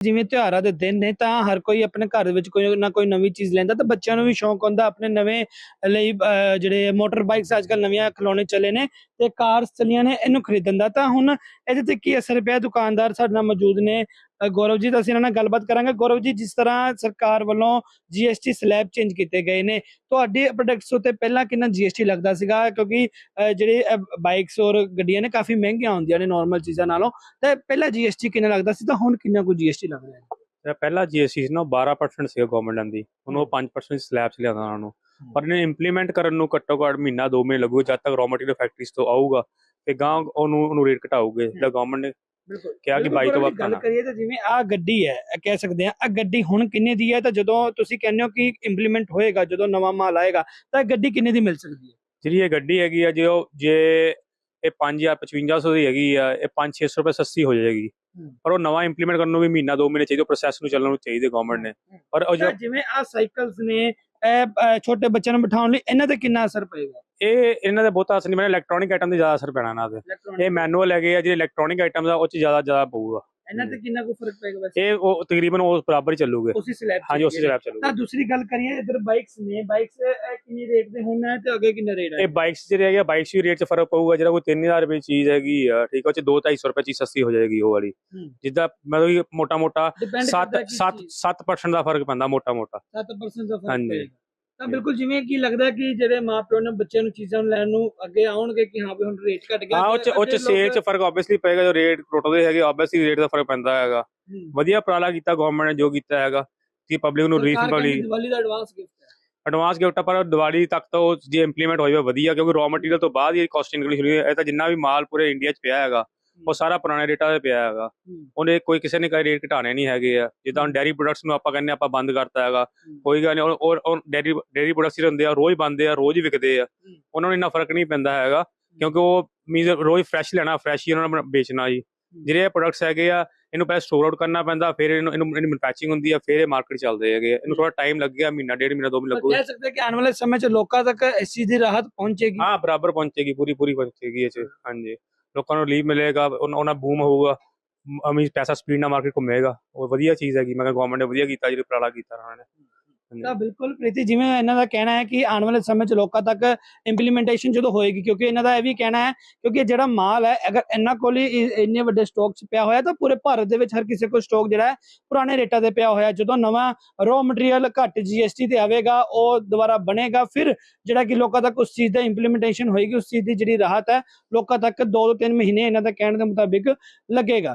ਜਿਵੇਂ ਤਿਉਹਾਰਾਂ ਦੇ ਦਿਨ ਨੇ ਤਾਂ ਹਰ ਕੋਈ ਆਪਣੇ ਘਰ ਦੇ ਵਿੱਚ ਕੋਈ ਨਾ ਕੋਈ ਨਵੀਂ ਚੀਜ਼ ਲੈਂਦਾ ਤਾਂ ਬੱਚਿਆਂ ਨੂੰ ਵੀ ਸ਼ੌਂਕ ਹੁੰਦਾ ਆਪਣੇ ਨਵੇਂ ਲਈ ਅਹ, ਜਿਹੜੇ ਮੋਟਰ ਬਾਈਕਸ ਅੱਜਕੱਲ ਨਵੀਆਂ ਖਿਡੌਣੇ ਚੱਲੇ ਨੇ ਤੇ ਕਾਰਸ ਚੱਲੀਆਂ ਨੇ ਇਹਨੂੰ ਖਰੀਦਣ ਦਾ। ਤਾਂ ਹੁਣ ਇਹਦੇ ਤੇ ਕੀ ਅਸਰ ਪਿਆ? ਦੁਕਾਨਦਾਰ ਸਾਡੇ ਨਾਲ ਮੌਜੂਦ ਨੇ। ਗੌਰਵ ਜੀ ਤਾਂ ਅਸੀਂ ਇਹਨਾਂ ਨਾਲ ਗੱਲਬਾਤ ਕਰਾਂਗੇ। ਗੌਰਵ ਜੀ ਜਿਸ ਤਰ੍ਹਾਂ ਸਰਕਾਰ ਵੱਲੋਂ GST ਸਲੈਬ ਚੇਂਜ ਕੀਤੇ ਗਏ ਨੇ, ਤੁਹਾਡੇ ਪ੍ਰੋਡਕਟਸ ਉੱਤੇ ਪਹਿਲਾਂ ਕਿੰਨਾ GST ਲੱਗਦਾ ਸੀਗਾ? ਕਿਉਂਕਿ ਜਿਹੜੇ ਬਾਈਕਸ ਔਰ ਗੱਡੀਆਂ ਨੇ ਕਾਫੀ ਮਹਿੰਗੀਆਂ ਹੁੰਦੀਆਂ ਨੇ ਨਾਰਮਲ ਚੀਜ਼ਾਂ ਨਾਲੋਂ। ਤਾਂ ਪਹਿਲਾਂ GST ਕਿੰਨਾ ਲੱਗਦਾ ਸੀ? ਤਾਂ ਹੁਣ ਕਿੰਨਾ ਕੁ ਜੀਐਸਟੀ ਲੱਗ ਰਿਹਾ ਹੈ? ਜਿਹੜਾ ਪਹਿਲਾ ਜੀਐਸਟੀ ਸੀ ਨਾ ਉਹ 12% ਸੀਗਾ ਗਵਰਨਮੈਂਟ ਦੀ। ਹੁਣ ਉਹ 5% ਸਲੈਬ ਚ ਲਿਆਂਦਾ ਉਹਨਾਂ ਨੂੰ। ਪਰ ਇਹਨੇ ਇੰਪਲੀਮੈਂਟ ਕਰਨ ਨੂੰ ਘੱਟੋ ਘੱਟ ਮਹੀਨਾ ਦੋ ਮਹੀਨੇ ਲੱਗੂ ਜਦ ਤੱਕ ਰॉ ਮਟੀਰੀਅਲ ਫੈਕਟਰੀਜ਼ ਤੋਂ ਆਊਗਾ ਤੇ ਗਾਂ ਉਹਨੂੰ ਉਹਨੂੰ ਰੇਟ ਘਟਾਉਗੇ ਜਿਹੜਾ ਗਵਰਨਮੈਂਟ ਨੇ ਕਿਹਾ ਕਿ ਬਿਲਕੁਲ ਬਾਈ ਤੋਂ ਪਰ ਵੱਧ ਗੱਲ। ਕਰੀਏ ਤਾਂ ਜਿਵੇਂ ਆ ਗੱਡੀ ਹੈ ਇਹ ਕਹਿ ਸਕਦੇ ਆ ਆ ਗੱਡੀ ਹੁਣ ਕਿੰਨੇ ਦੀ ਹੈ ਤਾਂ ਜਦੋਂ ਤੁਸੀਂ ਕਹਿੰਦੇ ਹੋ ਕਿ ਇੰਪਲੀਮੈਂਟ ਹੋਏਗਾ ਜਦੋਂ ਨਵਾਂ ਮਾਲ ਆਏਗਾ ਤਾਂ ਗੱਡੀ ਕਿੰਨੇ ਦੀ ਮਿਲ ਸਕਦੀ ਹੈ? ਜਿਹੜੀ ਇਹ ਗੱਡੀ ਹੈਗੀ ਆ ਜੇ ਉਹ ਜੇ ਇਹ 5000 5500 ਦੀ ਹੈਗੀ ਆ ਇਹ 5-600 ਰੁਪਏ ਸਸਤੀ ਹੋ ਜਾਏਗੀ। ਪਰ ਉਹ ਨਵਾਂ ਇੰਪਲੀਮੈਂਟ ਕਰਨ ਨੂੰ ਵੀ ਮਹੀਨਾ ਦੋ ਮਹੀਨੇ ਚਾਹੀਦੇ ਪ੍ਰੋਸੈਸ ਨੂੰ ਚੱਲਣ ਨੂੰ ਚਾਹੀਦੇ ਗਵਰਨਮੈਂਟ ਨੇ। ਪਰ ਜਿਵੇਂ ਆ ਸਾਈਕਲਸ ਨੇ ਛੋਟੇ ਬੱਚਿਆਂ ਨੂੰ ਬਿਠਾਉਣ ਲਈ ਇਹਨਾਂ ਤੇ ਕਿੰਨਾ ਅਸਰ ਪਏਗਾ? ਇਹ ਇਹਨਾਂ ਦਾ ਬਹੁਤਾ ਅਸਰ ਨਹੀਂ ਮੈਨੇ ਇਲੈਕਟ੍ਰੋਨਿਕ ਆਈਟਮ ਤੇ ਜ਼ਿਆਦਾ ਅਸਰ ਪੈਣਾ ਤੇ। Electronic ਇਹ ਮੈਨੂਅਲ ਹੈਗੇ ਆ ਜਿਹੜੇ ਇਲੈਕਟ੍ਰੋਨਿਕ ਆਈਟਮ ਦਾ ਉਹ ਚ ਜ਼ਿਆਦਾ ਜ਼ਿਆਦਾ ਪਊਗਾ। ਇਹਨਾਂ ਤੇ ਕਿੰਨਾ ਕੁ ਫ਼ਰਕ ਪਏਗਾ ਵੈਸੇ? ਇਹ ਉਹ ਤਕਰੀਬਨ ਉਸ ਬਰਾਬਰ ਹੀ ਚੱਲੂਗੇ। ਉਸੇ ਸਲੈਬ ਹਾਂਜੀ ਉਸੇ ਜਗ੍ਹਾ ਚੱਲੂਗੇ। ਤਾਂ ਦੂਸਰੀ ਗੱਲ ਕਰੀਏ ਇਧਰ ਬਾਈਕਸ ਨੇ ਬਾਈਕਸ ਕਿੰਨੀ ਰੇਟ ਦੇ ਹੁਣ ਹੈ ਤੇ ਅੱਗੇ ਕਿੰਨਾ ਰੇਟ ਹੈ? ਇਹ ਬਾਈਕਸ ਜਿਹੜੇ ਹੈਗੇ ਬਾਈਕਸ ਵੀ ਰੇਟ 'ਚ ਫ਼ਰਕ ਪਊਗਾ। ਜਿਹੜਾ ਕੋਈ 3000 ਰੁਪਏ ਚੀਜ਼ ਹੈਗੀ ਆ ਠੀਕ ਹੈ ਉਹ 'ਚ 2-250 ਰੁਪਏ ਚੀਜ਼ ਸਸਤੀ ਹੋ ਜਾਏਗੀ ਉਹ ਵਾਲੀ। ਜਿੱਦਾਂ ਮਤਲਬ ਕਿ ਮੋਟਾ ਮੋਟਾ Depend 7 ਕਰਦਾ ਕਿ 7 7% ਦਾ ਫ਼ਰਕ ਪੈਂਦਾ ਮੋਟਾ ਮੋਟਾ 7% ਦਾ ਫ਼ਰਕ ਹਾਂਜੀ। ਤਾਂ ਬਿਲਕੁਲ ਜਿਵੇਂ ਕੀ ਲੱਗਦਾ ਕਿ ਜਿਹੜੇ ਮਾਪਿਓ ਨੇ ਬੱਚਿਆਂ ਨੂੰ ਚੀਜ਼ਾਂ ਲੈਣ ਨੂੰ ਅੱਗੇ ਆਉਣਗੇ ਕਿ ਹਾਂ ਵੀ ਹੁਣ ਰੇਟ ਘਟ ਗਿਆ ਹਾਂ ਉਹ 'ਚ ਉਹ 'ਚ ਅੱਗੇ ਸੇਲ 'ਚ ਫ਼ਰਕ ਆਬਵੀਅਸਲੀ ਪਏਗਾ ਜੋ ਰੇਟ ਟੁੱਟਦੇ ਹੈਗੇ ਆਬਵੀਅਸਲੀ ਰੇਟ ਦਾ ਫ਼ਰਕ ਪੈਂਦਾ ਹੈਗਾ। ਵਧੀਆ ਉਪਰਾਲਾ ਕੀਤਾ ਗਵਰਨਮੈਂਟ ਨੇ ਜੋ ਕੀਤਾ ਹੈਗਾ ਕਿ ਪਬਲਿਕ ਨੂੰ ਕਹਿੰਦੀ ਦੀਵਾਲੀ ਦਾ ਐਡਵਾਂਸ ਗਿਫਟ ਹੈ। ਐਡਵਾਂਸ ਗਿਫਟ ਪਰ ਦੀਵਾਲੀ ਤੱਕ ਤਾਂ ਉਹ ਜੇ ਇੰਪਲੀਮੈਂਟ ਹੋ ਜਾਵੇ ਵਧੀਆ ਕਿਉਂਕਿ ਰॉ ਮਟੀਰੀਅਲ ਤੋਂ ਬਾਅਦ ਹੀ ਕਾਸਟ ਇਨਕਰੀਜ਼ ਹੋਈ ਹੈ। ਇਹ ਤਾਂ ਜਿੰਨਾ ਵੀ ਮਾਲ ਪੂਰੇ ਇੰਡੀਆ 'ਚ ਪਿਆ ਹੈਗਾ। ਉਹ ਸਾਰਾ ਪੁਰਾਣੇ ਰੇਟਾਂ ਤੇ ਪਿਆ ਹੈਗਾ। ਹੂੰ। ਉਹਨੇ ਕੋਈ ਕਿਸੇ ਨੇ ਕੋਈ ਰੇਟ ਘਟਾਣੇ ਨਹੀਂ ਹੈਗੇ ਆ। ਜਿੱਦਾਂ ਹੁਣ ਡੈਰੀ ਪ੍ਰੋਡਕਟਸ ਨੂੰ ਆਪਾਂ ਕਹਿੰਦੇ ਆਪਾਂ ਬੰਦ ਕਰਤਾ ਹੈਗਾ। ਕੋਈ ਗੱਲ ਨਹੀਂ ਔਰ ਡੈਰੀ ਡੈਰੀ ਪ੍ਰੋਡਕਟਸ ਜਿਹੜੇ ਹੁੰਦੇ ਆ ਰੋਜ਼ ਬੰਦੇ ਆ ਰੋਜ਼ ਹੀ ਵਿਕਦੇ ਆ। ਉਹਨਾਂ ਨੂੰ ਇੰਨਾ ਫ਼ਰਕ ਨਹੀਂ ਪੈਂਦਾ ਹੈਗਾ ਕਿਉਂਕਿ ਉਹ ਮੀਨਸ ਰੋਜ਼ ਫਰੈਸ਼ ਲੈਣਾ ਫਰੈਸ਼ ਹੀ ਉਹਨਾਂ ਨੇ ਵੇਚਣਾ ਜੀ। ਜਿਹੜੇ ਇਹ ਪ੍ਰੋਡਕਟਸ ਹੈਗੇ ਆ ਇਹਨੂੰ ਪਹਿਲਾਂ ਸਟੋਰ ਆਊਟ ਕਰਨਾ ਪੈਂਦਾ ਫਿਰ ਇਹਨੂੰ ਇਹਨੂੰ ਮੈਨੂਫੈਕਚਰਿੰਗ ਹੁੰਦੀ ਆ ਫਿਰ ਇਹ ਮਾਰਕੀਟ ਚੱਲਦੇ ਹੈਗੇ। ਇਹਨੂੰ ਥੋੜਾ ਟਾਈਮ ਲੱਗੇਗਾ ਮਹੀਨਾ ਡੇਢ ਮਹੀਨਾ ਦੋ ਮਹੀਨੇ ਲੱਗੂਗਾ ਕਹਿ ਸਕਦੇ ਕਿ ਆਉਣ ਵਾਲੇ ਸਮੇਂ 'ਚ ਲੋਕਾਂ ਤੱਕ ਇਸ ਚੀਜ਼ ਦੀ ਰਾਹਤ ਪਹੁੰਚੇਗੀ। ਹਾਂ ਬਰਾਬਰ ਪਹੁੰਚੇਗੀ ਪੂਰੀ ਪੂਰੀ ਪਹੁੰਚੇਗੀ ਇਹ ਚ। ਹਾਂਜੀ। ਲੋਕਾਂ ਨੂੰ ਲੀਵ ਮਿਲੇਗਾ ਉਹਨਾਂ ਉਹਨਾਂ ਬੂਮ ਹੋਊਗਾ, ਅਮੀ ਪੈਸਾ ਸਪੀਡ ਨਾਲ ਮਾਰਕੀਟ ਘੁੰਮੇਗਾ, ਉਹ ਵਧੀਆ ਚੀਜ਼ ਹੈਗੀ ਮੈਂ ਕਿਹਾ ਗਵਰਨਮੈਂਟ ਨੇ ਵਧੀਆ ਕੀਤਾ, ਜਿਹੜਾ ਉਪਰਾਲਾ ਕੀਤਾ ਉਹਨਾਂ ਨੇ। ਤਾਂ ਬਿਲਕੁਲ ਪ੍ਰੀਤੀ, ਜਿਵੇਂ ਇਹਨਾਂ ਦਾ ਕਹਿਣਾ ਹੈ ਕਿ ਆਉਣ ਵਾਲੇ ਸਮੇਂ 'ਚ ਲੋਕਾਂ ਤੱਕ ਇੰਪਲੀਮੈਂਟੇਸ਼ਨ ਜਦੋਂ ਹੋਏਗੀ, ਕਿਉਂਕਿ ਇਹਨਾਂ ਦਾ ਇਹ ਵੀ ਕਹਿਣਾ ਹੈ ਕਿਉਂਕਿ ਜਿਹੜਾ ਮਾਲ ਹੈ, ਅਗਰ ਇਹਨਾਂ ਕੋਲ ਹੀ ਇੰਨੇ ਵੱਡੇ ਸਟਾਕ 'ਚ ਪਿਆ ਹੋਇਆ ਤਾਂ ਪੂਰੇ ਭਾਰਤ ਦੇ ਵਿੱਚ ਹਰ ਕਿਸੇ ਕੋਲ ਸਟਾਕ ਜਿਹੜਾ ਹੈ ਪੁਰਾਣੇ ਰੇਟਾਂ ਤੇ ਪਿਆ ਹੋਇਆ ਜਦੋਂ ਨਵਾਂ ਰੋ ਮਟੀਰੀਅਲ ਘੱਟ GST ਤੇ ਆਵੇਗਾ, ਉਹ ਦੁਬਾਰਾ ਬਣੇਗਾ, ਫਿਰ ਜਿਹੜਾ ਕਿ ਲੋਕਾਂ ਤੱਕ ਉਸ ਚੀਜ਼ ਦਾ ਇੰਪਲੀਮੈਂਟੇਸ਼ਨ ਹੋਏਗੀ, ਉਸ ਚੀਜ਼ ਦੀ ਜਿਹੜੀ ਰਾਹਤ ਹੈ, ਲੋਕਾਂ ਤੱਕ 2 ਤੋਂ 3 ਮਹੀਨੇ ਇਹਨਾਂ ਦਾ ਕਹਿਣ ਦੇ ਮੁਤਾਬਿਕ ਲੱਗੇਗਾ।